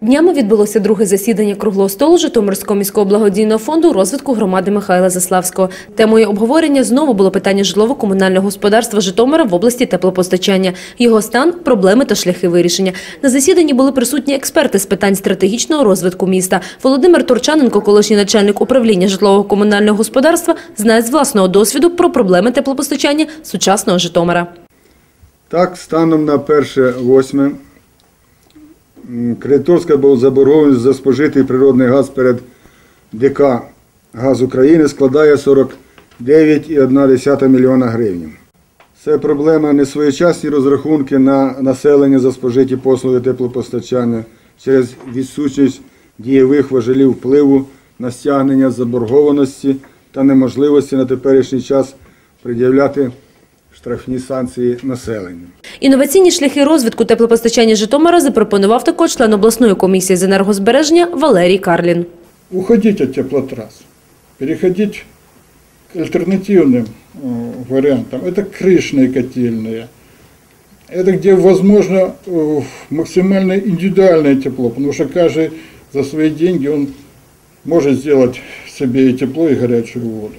Днями відбулося друге засідання круглого столу Житомирського міського благодійного фонду розвитку громади Михайла Заславського. Темою обговорення знову було питання житлово-комунального господарства Житомира в області теплопостачання, його стан, проблеми та шляхи вирішення. На засіданні були присутні експерти з питань стратегічного розвитку міста. Володимир Турчаненко, колишній начальник управління житлово-комунального господарства, знає з власного досвіду про проблеми теплопостачання сучасного Житомира. Так, станом на 1.8 м, кредиторська заборгованість за спожитий природний газ перед ДК «Газ України» складає 49,1 мільйона гривень. Це проблема несвоєчасні розрахунки на населення за спожиті послуги теплопостачання через відсутність дієвих важелів впливу на стягнення заборгованості та неможливості на теперішній час пред'являти штрафні санкції населенню. Інноваційні шляхи розвитку теплопостачання Житомира запропонував також член обласної комісії з енергозбереження Валерій Карлін. уходить от теплотрасс, переходить к альтернативным э, вариантам. Это крышные котельные. Это где возможно э, максимально индивидуальное тепло, потому что каждый за свои деньги он может сделать себе и тепло, и горячую воду.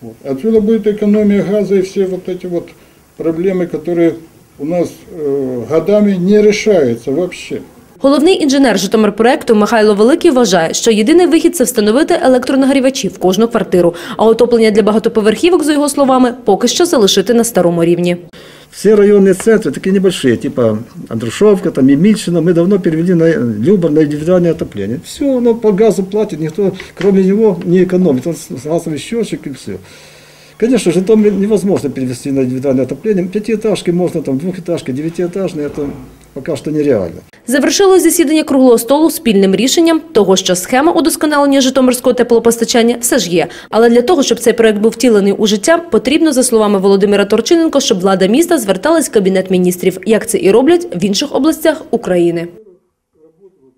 Вот. Отсюда будет экономия газа и все вот эти вот проблемы, которые у нас э, годами не решаются вообще. Головний інженер Житомирпроекту Михайло Великий вважає, що єдиний вихід – це встановити електронагрівачі в кожну квартиру, а отоплення для багатоповерхівок, за його словами, поки що залишити на старому рівні. Все районные центры, такие небольшие, типа Андрушовка, там, Емельчино, мы давно перевели на Любар, на индивидуальное отопление. Все, оно по газу платит, никто кроме него не экономит. Он с с газовый счетчик и все. Конечно, Житомир невозможно перевести на индивидуальное отопление. Пятиэтажки можно, там, двухэтажки, девятиэтажные, это пока что нереально. Завершилось засідання круглого столу спільним рішенням того, що схема удосконалення житомирського теплопостачання все ж є. Але для того, щоб цей проект був втілений у життя, потрібно, за словами Володимира Торчиненко, щоб влада міста зверталась в Кабінет міністрів, як це і роблять в інших областях України.